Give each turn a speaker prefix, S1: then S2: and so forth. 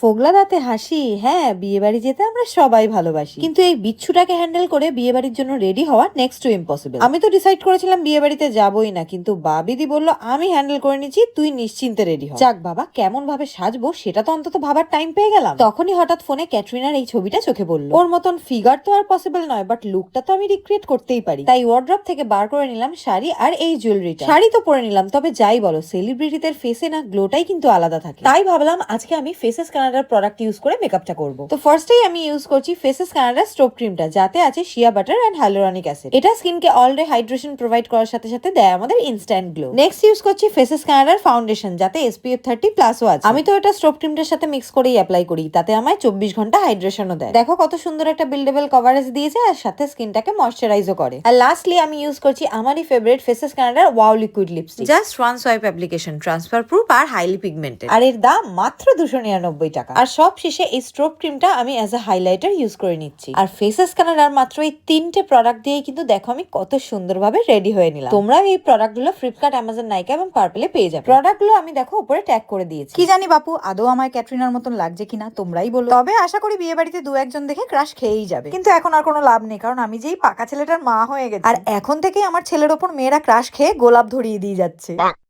S1: ফোগলা দাঁতে হাসি হ্যাঁ বিয়ে বাড়ি যেতে আমরা সবাই ভালোবাসি। কিন্তু এই বিচ্ছুটাকে হ্যান্ডেল করে বিয়ে বাড়ির জন্য রেডি হওয়া নেক্সট টু ইম্পসিবল আমি তো ডিসাইড করেছিলাম বিয়ে বাড়িতে যাবই না, কিন্তু বাবিদি বলল, আমি হ্যান্ডেল করে নিচ্ছি, তুই নিশ্চিন্তে রেডি হ। যাক বাবা কেমন ভাবে সাজবো সেটা তো অন্তত ভাবার টাইম পেয়ে গেলাম। তখনই হঠাৎ ফোনে ক্যাটরিনার এই ছবিটা চোখে পড়ল। ওর মতন ফিগার তো আর পসিবল নয় বাট লুকটা তো আমি রিক্রিয়েট করতেই পারি। তাই ওয়ার্ড্রপ থেকে বার করে নিলাম শাড়ি আর এই জুয়েলারিটা শাড়ি তো পরে নিলাম, তবে যাই বলো সেলিব্রিটিদের ফেসে না গ্লোটাই কিন্তু আলাদা থাকে। তাই ভাবলাম, আজকে আমি ফেসেস কানাডার প্রোডাক্ট ইউজ করে মেকআপটা করব। তো ফার্স্টেই আমি ইউজ করছি ফেসেস কানাডার স্টোভ ক্রিমটা যাতে আছে shea butter and hyaluronic acid এটা স্কিনকে অলরে হাইড্রেশন প্রোভাইড করার সাথে সাথে দেয় আমাদের ইনস্ট্যান্ট গ্লো নেক্সট ইউজ করছি ফেসেস কানাডার ফাউন্ডেশন যাতে এসপিএফ থার্টি প্লাসও আছে। আমি তো এটা স্টোভ ক্রিমটার সাথে মিক্স করেই অ্যাপ্লাই করি, তাতে আমায় চব্বিশ ঘণ্টা হাইড্রেশনও দেয়। দেখো কত সুন্দর একটা বিল্ডেবল কভারেজ দিয়েছে আর সাথে স্কিনটাকে ময়শ্চারাইজও করে। আর লাস্টলি আমি ইউজ করছি আমারই ফেভারিট ফেসেস কানাডার wow liquid lipstick just one swipe application transfer proof আর হাইলি পিগমেন্টেড আর এর দাম মাত্র দুশো নিরানব্বই আর সব শেষে এই স্ট্রোব ক্রিমটা আমি অ্যাজ এ হাইলাইটার ইউজ করে নিচ্ছি। আর ফেসেস কানাডার মাত্র এই তিনটে প্রোডাক্ট দিয়ে কিন্তু দেখো আমি কত সুন্দরভাবে রেডি হয়ে নিলাম। তোমরা এই প্রোডাক্টগুলো ফ্লিপকার্ট অ্যামাজন নাইকা এবং পার্পেলে পেয়ে যাবে। প্রোডাক্টগুলো আমি দেখো উপরে ট্যাগ করে দিয়েছি।
S2: কি জানি বাপু আদৌ আমার ক্যাটরিনার মতন লাগছে কিনা তোমরাই বলো। তবে আশা করি বিয়ে বাড়িতে দু একজন দেখে ক্রাশ খেয়েই যাবে। কিন্তু এখন আর কোনো লাভ নেই কারণ আমি যেই পাকা ছেলেটার মা হয়ে গেছি। আর এখন থেকেই আমার ছেলের ওপর মেয়েরা ক্রাশ খেয়ে গোলাপ ধরিয়ে দিয়ে যাচ্ছে।